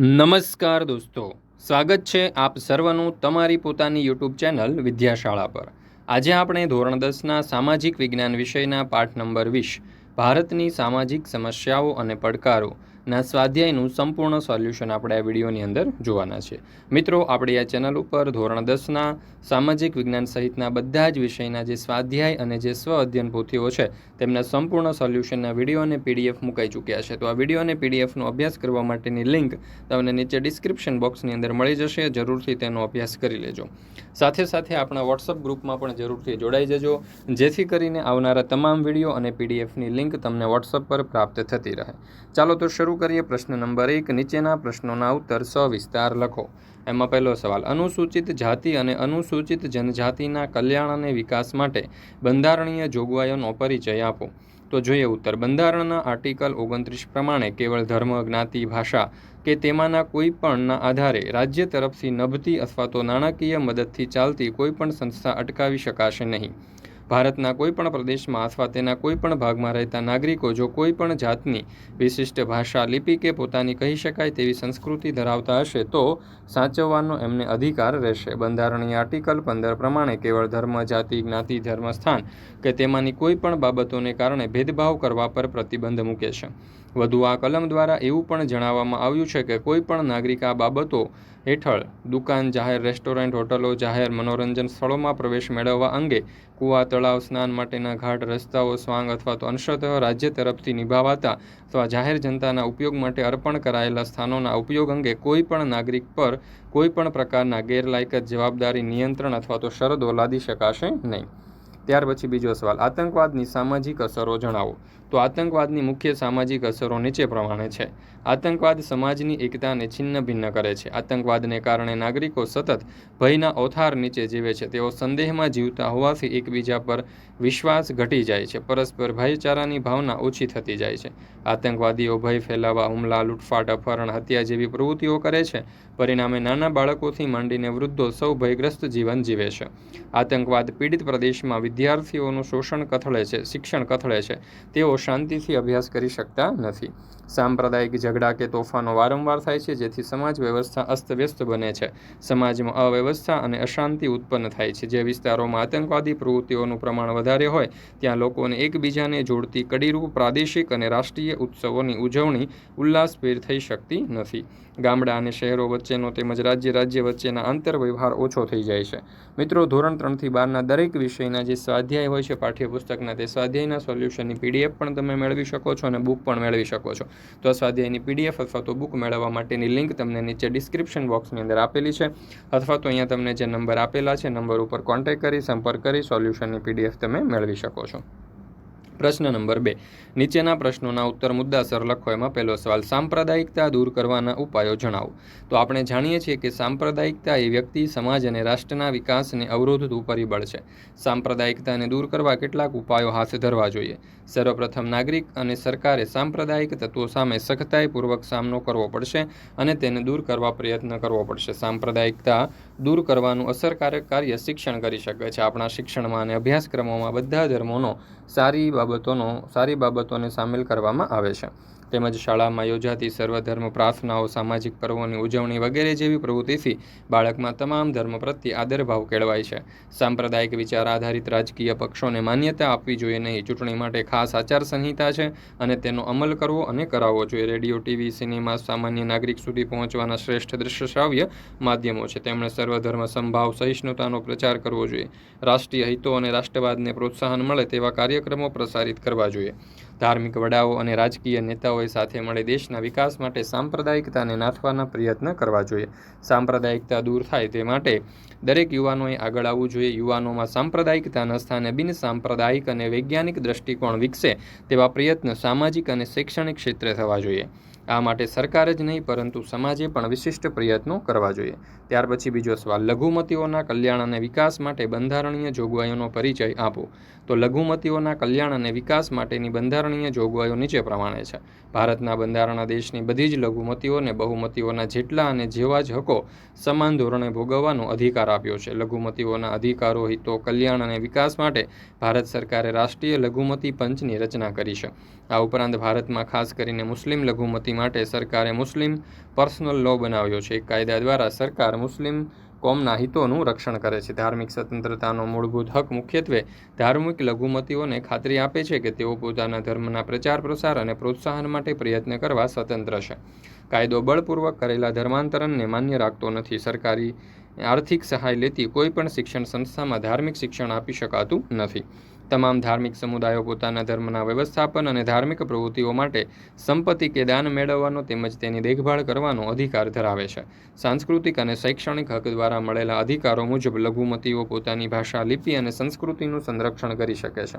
નમસ્કાર દોસ્તો. સ્વાગત છે આપ સર્વનું તમારી પોતાની યુટ્યુબ ચેનલ વિદ્યાશાળા પર. આજે આપણે ધોરણ દસના સામાજિક વિજ્ઞાન વિષયના પાઠ નંબર વીસ, ભારતની સામાજિક સમસ્યાઓ અને પડકારો ના સ્વાધ્યાયનું સંપૂર્ણ સોલ્યુશન આપણે આ વિડીયોની અંદર જોવાના છે. મિત્રો, આપણી આ ચેનલ ઉપર ધોરણ દસના સામાજિક વિજ્ઞાન સહિતના બધા જ વિષયના જે સ્વાધ્યાય અને જે સ્વ અધ્યયન પોથીઓ છે, તેમના સંપૂર્ણ સોલ્યુશનના વીડિયો અને પીડીએફ મુકાઈ ચૂક્યા છે. તો આ વીડિયો અને પીડીએફનો અભ્યાસ કરવા માટેની લિંક તમને નીચે ડિસ્ક્રિપ્શન બોક્સની અંદર મળી જશે. જરૂરથી તેનો અભ્યાસ કરી લેજો. સાથે સાથે આપણા વોટ્સઅપ ગ્રુપમાં પણ જરૂરથી જોડાઈ જજો, જેથી કરીને આવનારા તમામ વીડિયો અને પીડીએફની લિંક તમને વોટ્સઅપ પર પ્રાપ્ત થતી રહે. ચાલો તો શરૂ કરીએ પ્રશ્ન નંબર એક. નીચેના પ્રશ્નોના ઉત્તર સવિસ્તાર લખો. એમાં પહેલો સવાલ, અનુસૂચિત જાતિ અને અનુસૂચિત જનજાતિના કલ્યાણ અને વિકાસ માટે બંધારણીય જોગવાઈઓનો પરિચય આપો. તો જોઈએ ઉત્તર, બંધારણના આર્ટિકલ ઓગણત્રીસ પ્રમાણે કેવળ ધર્મ, જ્ઞાતિ, ભાષા કે તેમાંના કોઈ પણના આધારે રાજ્ય તરફથી નભતી અથવા તો નાણાકીય મદદથી ચાલતી કોઈ પણ સંસ્થા અટકાવી શકાશે નહીં. ભારતના કોઈપણ પ્રદેશમાં અથવા તેના કોઈપણ ભાગમાં રહેતા નાગરિકો, જો કોઈપણ જાતની વિશિષ્ટ ભાષા, લિપિ કે પોતાની કહી શકાય તેવી સંસ્કૃતિ ધરાવતા હશે, તો સાચવવાનો એમને અધિકાર રહેશે. બંધારણીય આર્ટિકલ પંદર પ્રમાણે કેવળ ધર્મ, જાતિ, જ્ઞાતિ, ધર્મ, સ્થાન કે તેમાંની કોઈપણ બાબતોને કારણે ભેદભાવ કરવા પર પ્રતિબંધ મૂકે છે. વધુ આ કલમ દ્વારા એવું પણ જણાવવામાં આવ્યું છે કે કોઈ પણ નાગરિક આ બાબતો હેઠળ દુકાન, જાહેર રેસ્ટોરન્ટ, હોટલો, જાહેર મનોરંજન સ્થળોમાં પ્રવેશ મેળવવા અંગે કૂવા, તળાવ, સ્નાન માટેના ઘાટ, રસ્તાઓ, સ્વાંગ અથવા તો અંશતઃ રાજ્ય તરફથી નિભાવાતા અથવા જાહેર જનતાના ઉપયોગ માટે અર્પણ કરાયેલા સ્થાનોના ઉપયોગ અંગે કોઈ પણ નાગરિક પર કોઈ પણ પ્રકારના ગેરલાયકત જવાબદારી નિયંત્રણ અથવા તો શરદો લાદી શકાશે નહીં. ત્યાર પછી બીજો સવાલ, આતંકવાદની સામાજિક અસરો જણાવો. તો આતંકવાદની મુખ્ય સામાજિક અસરો નીચે પ્રમાણે છે. આતંકવાદ સમાજની એકતાને છિન્ન ભિન્ન કરે છે. આતંકવાદને કારણે નાગરિકો સતત ભયના ઓથાર નીચે જીવે છે. તેઓ સંદેહમાં જીવતા હોવાથી એકબીજા પર વિશ્વાસ ઘટી જાય છે. પરસ્પર ભાઈચારાની ભાવના ઓછી થતી જાય છે. આતંકવાદીઓ ભય ફેલાવા હુમલા, લૂંટફાટ, અપહરણ, હત્યા જેવી પ્રવૃત્તિઓ કરે છે. પરિણામે નાના બાળકોથી માંડીને વૃદ્ધો સૌ ભયગ્રસ્ત જીવન જીવે છે. આતંકવાદ પીડિત પ્રદેશમાં વિદ્યાર્થીઓનું શોષણ કથળે છે, શિક્ષણ કથળે છે. તેઓ શાંતિથી અભ્યાસ કરી શકતા નથી. સાંપ્રદાયિક ઝઘડા કે તોફાનો વારંવાર થાય છે, જેથી સમાજ વ્યવસ્થા અસ્તવ્યસ્ત બને છે. સમાજમાં અવ્યવસ્થા અને અશાંતિ ઉત્પન્ન થાય છે. જે વિસ્તારોમાં આતંકવાદી પ્રવૃત્તિઓનું પ્રમાણ વધારે હોય, ત્યાં લોકોને એકબીજાને જોડતી કડીરૂપ, પ્રાદેશિક અને રાષ્ટ્રીય ઉત્સવોની ઉજવણી ઉલ્લાસભેર થઈ શકતી નથી. ગામડા અને શહેરો વચ્ચેનો તેમજ રાજ્ય રાજ્ય વચ્ચેના આંતર વ્યવહાર ઓછો થઈ જાય છે. મિત્રો, ધોરણ ત્રણથી બારના દરેક વિષયના જે સ્વાધ્યાય હોય છે પાઠ્યપુસ્તકના, તે સ્વાધ્યાયના સોલ્યુશનની પીડીએફ પણ તમે મેળવી શકો છો અને બુક પણ મેળવી શકો છો. તો આ સ્વાધ્યાયની પીડીએફ અથવા તો બુક મેળવવા માટેની લિંક તમને નીચે ડિસ્ક્રિપ્શન બોક્સની અંદર આપેલી છે. અથવા તો અહીંયા તમને જે નંબર આપેલા છે, નંબર ઉપર કોન્ટેક્ટ કરી, સંપર્ક કરી, સોલ્યુશનની પીડીએફ તમે મેળવી શકો છો. પ્રશ્ન નંબર બે. નીચેના પ્રશ્નોના ઉત્તર મુદ્દાસર લખો. એમાં પહેલો સવાલ, સાંપ્રદાયિકતા દૂર કરવાના ઉપાયો જણાવો. તો આપણે જાણીએ છીએ કે સાંપ્રદાયિકતા એ વ્યક્તિ, સમાજ અને રાષ્ટ્રના વિકાસને અવરોધતું પરિબળ છે. સાંપ્રદાયિકતાને દૂર કરવા કેટલાક ઉપાયો હાથ ધરવા જોઈએ. સર્વપ્રથમ નાગરિક અને સરકારે સાંપ્રદાયિક તત્વો સામે સખતાઈપૂર્વક સામનો કરવો પડશે અને તેને દૂર કરવા પ્રયત્ન કરવો પડશે. સાંપ્રદાયિકતા દૂર કરવાનું અસરકારક કાર્ય શિક્ષણ કરી શકે છે. આપણા શિક્ષણમાં અને અભ્યાસક્રમોમાં બધા ધર્મોનો સારી બાબતોનો, સારી બાબતોને સામેલ કરવામાં આવે છે. તેમજ શાળામાં યોજાતી સર્વધર્મ પ્રાર્થનાઓ, સામાજિક પર્વોની ઉજવણી વગેરે જેવી પ્રવૃત્તિથી બાળકમાં તમામ ધર્મ પ્રત્યે આદરભાવ કેળવાય છે. સાંપ્રદાયિક વિચાર આધારિત રાજકીય પક્ષોને માન્યતા આપવી જોઈએ નહીં. ચૂંટણી માટે ખાસ આચાર સંહિતા છે અને તેનો અમલ કરવો અને કરાવવો જોઈએ. રેડિયો, ટીવી, સિનેમા, સામાન્ય નાગરિક સુધી પહોંચવાના શ્રેષ્ઠ દૃશ્ય શ્રાવ્ય માધ્યમો છે. તેમણે સર્વધર્મ સંભાવ, સહિષ્ણુતાનો પ્રચાર કરવો જોઈએ. રાષ્ટ્રીય હિતો અને રાષ્ટ્રવાદને પ્રોત્સાહન મળે તેવા કાર્યક્રમો પ્રસારિત કરવા જોઈએ. ધાર્મિક વડાઓ અને રાજકીય નેતાઓએ સાથે મળી દેશના વિકાસ માટે સાંપ્રદાયિકતાને નાથવાના પ્રયત્ન કરવા જોઈએ. સાંપ્રદાયિકતા દૂર થાય તે માટે દરેક યુવાનોએ આગળ આવવું જોઈએ. યુવાનોમાં સાંપ્રદાયિકતાના સ્થાને બિન સાંપ્રદાયિક અને વૈજ્ઞાનિક દ્રષ્ટિકોણ વિકસે તેવા પ્રયત્ન સામાજિક અને શૈક્ષણિક ક્ષેત્રે થવા જોઈએ. આ માટે સરકાર જ નહીં, પરંતુ સમાજે પણ વિશિષ્ટ પ્રયત્નો કરવા જોઈએ. ત્યાર પછી બીજો સવાલ, લઘુમતીઓના કલ્યાણ અને વિકાસ માટે બંધારણીય જોગવાઈઓનો પરિચય આપો. તો લઘુમતીઓના કલ્યાણ અને વિકાસ માટેની બંધારણીય જોગવાઈઓ નીચે પ્રમાણે છે. ભારતના બંધારણ દેશની બધી જ લઘુમતીઓને બહુમતીઓના જેટલા અને જેવા જ હકો સમાન ધોરણે ભોગવવાનો અધિકાર આપ્યો છે. લઘુમતીઓના અધિકારો, હિતો, કલ્યાણ અને વિકાસ માટે ભારત સરકારે રાષ્ટ્રીય લઘુમતી પંચની રચના કરી છે. આ ઉપરાંત ભારતમાં ખાસ કરીને મુસ્લિમ લઘુમતી માટે સરકારે મુસ્લિમ પર્સનલ લો બનાવ્યો છે. કાયદા દ્વારા સરકાર મુસ્લિમ કોમના હિતોનું રક્ષણ કરે છે. ધાર્મિક સ્વતંત્રતાનો મૂળભૂત હક મુખ્યત્વે ધાર્મિક લઘુમતીઓને ખાતરી આપે છે કે તેઓ પોતાના ધર્મના પ્રચાર, પ્રસાર અને પ્રોત્સાહન માટે પ્રયત્ન કરવા સ્વતંત્ર છે. કાયદો બળપૂર્વક કરેલા ધર્માંતરણને માન્ય રાખતો નથી. સરકારી આર્થિક સહાય લેતી કોઈ પણ શિક્ષણ સંસ્થામાં ધાર્મિક શિક્ષણ આપી શકાતું નથી. તમામ ધાર્મિક સમુદાયો પોતાના ધર્મના વ્યવસ્થાપન અને ધાર્મિક પ્રવૃત્તિઓ માટે સંપત્તિ કે દાન મેળવવાનો તેમજ તેની દેખભાળ કરવાનો અધિકાર ધરાવે છે. સાંસ્કૃતિક અને શૈક્ષણિક હક દ્વારા મળેલા અધિકારો મુજબ લઘુમતીઓ પોતાની ભાષા, લિપિ અને સંસ્કૃતિનું સંરક્ષણ કરી શકે છે.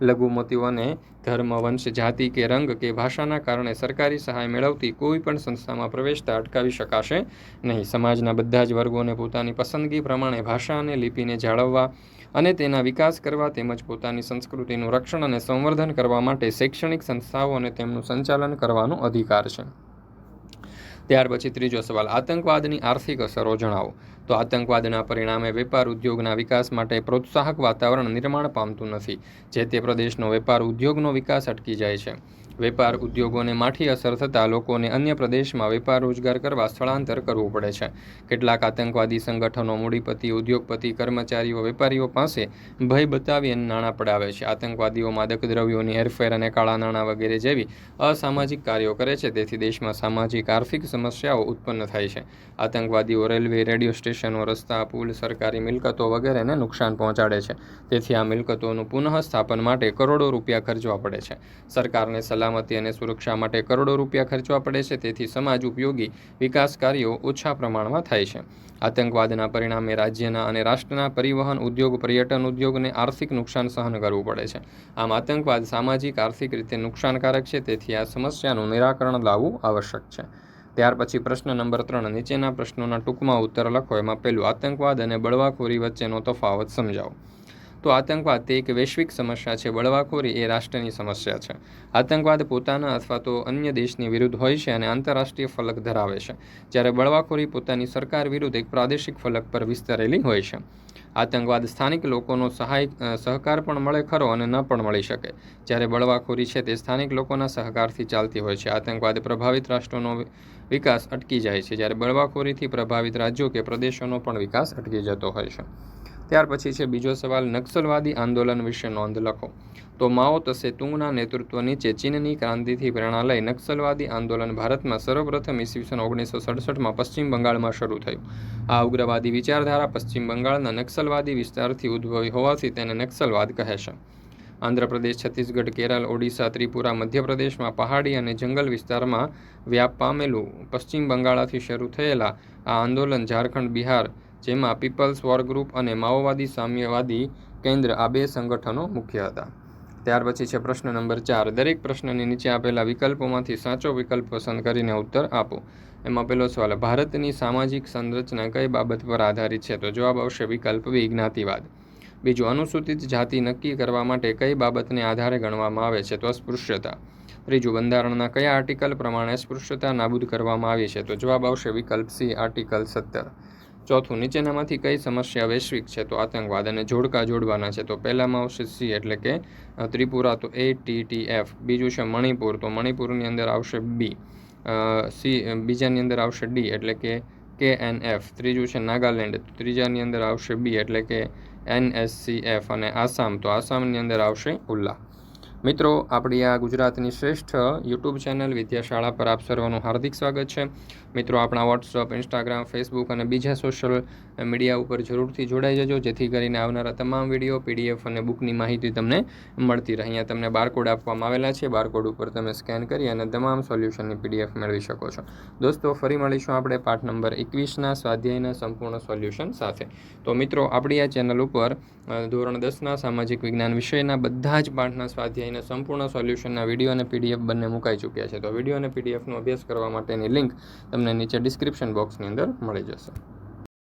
લઘુમતીઓને ધર્મ, વંશ, જાતિ કે રંગ કે ભાષાના કારણે સરકારી સહાય મેળવતી કોઈ પણ સંસ્થામાં પ્રવેશતા અટકાવી શકાશે નહીં. સમાજના બધા જ વર્ગોને પોતાની પસંદગી પ્રમાણે ભાષા અને લિપિને જાળવવા અને તેના વિકાસ કરવા તેમજ પોતાની સંસ્કૃતિનું રક્ષણ અને સંવર્ધન કરવા માટે શૈક્ષણિક સંસ્થાઓ અને તેમનું સંચાલન કરવાનો અધિકાર છે. ત્યાર પછી ત્રીજો સવાલ, આતંકવાદની આર્થિક અસરો જણાવો. તો આતંકવાદના પરિણામે વેપાર ઉદ્યોગના વિકાસ માટે પ્રોત્સાહક વાતાવરણ નિર્માણ પામતું નથી, જે તે પ્રદેશનો વેપાર ઉદ્યોગનો વિકાસ અટકી જાય છે. વેપાર ઉદ્યોગોને માઠી અસર થતાં લોકોને અન્ય પ્રદેશમાં વેપાર રોજગાર કરવા સ્થળાંતર કરવું પડે છે. કેટલાક આતંકવાદી સંગઠનો મૂડીપતિ, ઉદ્યોગપતિ, કર્મચારીઓ, વેપારીઓ પાસે ભય બતાવી અને નાણાં પડાવે છે. આતંકવાદીઓ માદક દ્રવ્યોની હેરફેર અને કાળા નાણાં વગેરે જેવી અસામાજિક કાર્યો કરે છે. તેથી દેશમાં સામાજિક, આર્થિક સમસ્યાઓ ઉત્પન્ન થાય છે. આતંકવાદીઓ રેલવે, રેડિયો સ્ટેશનો, રસ્તા, પુલ, સરકારી મિલકતો વગેરેને નુકસાન પહોંચાડે છે. તેથી આ મિલકતોનું પુનઃસ્થાપન માટે કરોડો રૂપિયા ખર્ચવા પડે છે. સરકારને સલામતી અને સુરક્ષા માટે કરોડો રૂપિયા ખર્ચવા પડે છે, તેથી સમાજ ઉપયોગી વિકાસ કાર્યો ઓછા પ્રમાણમાં થાય છે. આતંકવાદના પરિણામે રાજ્યના અને રાષ્ટ્રના પરિવહન ઉદ્યોગ, પર્યટન ઉદ્યોગને આર્થિક નુકસાન સહન કરવું પડે છે. આમ આતંકવાદ સામાજિક, આર્થિક રીતે નુકસાનકારક છે, તેથી આ સમસ્યાનું નિરાકરણ લાવવું આવશ્યક છે. ત્યાર પછી પ્રશ્ન નંબર ત્રણ, નીચેના પ્રશ્નોના ટૂંકમાં ઉત્તર લખો. એમાં પહેલું, આતંકવાદ અને બળવાખોરી વચ્ચેનો તફાવત સમજાવો. તો આતંકવાદ તે એક વૈશ્વિક સમસ્યા છે. બળવાખોરી એ રાષ્ટ્રની સમસ્યા છે. આતંકવાદ પોતાના અથવા તો અન્ય દેશની વિરુદ્ધ હોય છે અને આંતરરાષ્ટ્રીય ફલક ધરાવે છે, જ્યારે બળવાખોરી પોતાની સરકાર વિરુદ્ધ એક પ્રાદેશિક ફલક પર વિસ્તરેલી હોય છે. આતંકવાદ સ્થાનિક લોકોનો સહાય સહકાર પણ મળે ખરો અને ન પણ મળી શકે. જ્યારે બળવાખોરી છે તે સ્થાનિક લોકોના સહકારથી ચાલતી હોય છે. આતંકવાદ પ્રભાવિત રાષ્ટ્રોનો વિકાસ અટકી જાય છે. જ્યારે બળવાખોરીથી પ્રભાવિત રાજ્યો કે પ્રદેશોનો પણ વિકાસ અટકી જતો હોય છે. ત્યાર પછી છે બીજો સવાલ, નક્સલવાદી આંદોલન વિશે નોંધ લખો. તો માઓ તસે તુંગના નેતૃત્વ નીચે ચીનની ક્રાંતિથી પ્રેરણા લઈ નક્સલવાદી આંદોલન ભારતમાં સર્વપ્રથમ ઈસવીસન ઓગણીસો સડસઠમાં પશ્ચિમ બંગાળમાં શરૂ થયું. આ ઉગ્રવાદી વિચારધારા પશ્ચિમ બંગાળના નક્સલવાદી વિસ્તારથી ઉદ્ભવી હોવાથી તેને નક્સલવાદ કહે છે. આંધ્રપ્રદેશ, છત્તીસગઢ, કેરળ, ઓડિશા, ત્રિપુરા, મધ્યપ્રદેશમાં પહાડી અને જંગલ વિસ્તારમાં વ્યાપ પામેલું પશ્ચિમ બંગાળથી શરૂ થયેલા આ આંદોલન ઝારખંડ, બિહાર જેમાં પીપલ્સ વોર ગ્રુપ અને માઓવાદી સામ્યવાદી કેન્દ્ર આ બે સંગઠનો મુખ્ય હતા. ત્યાર પછી છે પ્રશ્ન નંબર ચાર. દરેક પ્રશ્નની નીચે આપેલા વિકલ્પોમાંથી સાચો વિકલ્પ પસંદ કરીને ઉત્તર આપો. એમાં પહેલો સવાલ, ભારતની સામાજિક સંરચના કઈ બાબત પર આધારિત છે? તો જવાબ આવશે વિકલ્પ બી, જ્ઞાતિવાદ. બીજું, અનુસૂચિત જાતિ નક્કી કરવા માટે કઈ બાબતને આધારે ગણવામાં આવે છે? તો અસ્પૃશ્યતા. ત્રીજું, બંધારણના કયા આર્ટિકલ પ્રમાણે અસ્પૃશ્યતા નાબૂદ કરવામાં આવી છે? તો જવાબ આવશે વિકલ્પ સી, આર્ટિકલ સત્તર. ચોથું, નીચેનામાંથી કઈ સમસ્યા વૈશ્વિક છે? તો આતંકવાદ અને જોડકા જોડવાના છે. તો પહેલામાં આવશે સી એટલે કે ત્રિપુરા, તો એ ટી ટી એફ બીજું છે મણિપુર, તો મણિપુરની અંદર આવશે બી સી બીજાની અંદર આવશે ડી એટલે કે કે એન એફ ત્રીજું છે નાગાલેન્ડ ત્રીજાની અંદર આવશે બી એટલે કે એન એસ સી એફ અને આસામ, તો આસામની અંદર આવશે ઉલ્લા. મિત્રો, આપણી આ ગુજરાતની શ્રેષ્ઠ યુટ્યુબ ચેનલ વિદ્યાશાળા પર આપ સર્વનું હાર્દિક સ્વાગત છે. મિત્રો, આપણા વોટ્સઅપ, ઇન્સ્ટાગ્રામ, ફેસબુક અને બીજા સોશિયલ મીડિયા ઉપર જરૂરથી જોડાઈ જજો, જેથી કરીને આવનારા તમામ વીડિયો, પીડીએફ અને બુકની માહિતી તમને મળતી રહે. અહીંયા તમને બારકોડ આપવામાં આવેલા છે. બારકોડ ઉપર તમે સ્કેન કરી અને તમામ સોલ્યુશનની પીડીએફ મેળવી શકો છો. દોસ્તો, ફરી મળીશું આપણે પાઠ નંબર એકવીસના સ્વાધ્યાયના સંપૂર્ણ સોલ્યુશન સાથે. તો મિત્રો, આપણી આ ચેનલ ઉપર ધોરણ દસના સામાજિક વિજ્ઞાન વિષયના બધા જ પાઠના સ્વાધ્યાયના સંપૂર્ણ સોલ્યુશનના વીડિયો અને પીડીએફ બંને મુકાઈ ચૂક્યા છે. તો વીડિયો અને પીડીએફનો અભ્યાસ કરવા માટેની લિંક તમને નીચે ડિસ્ક્રિપ્શન બોક્સની અંદર મળી જશે.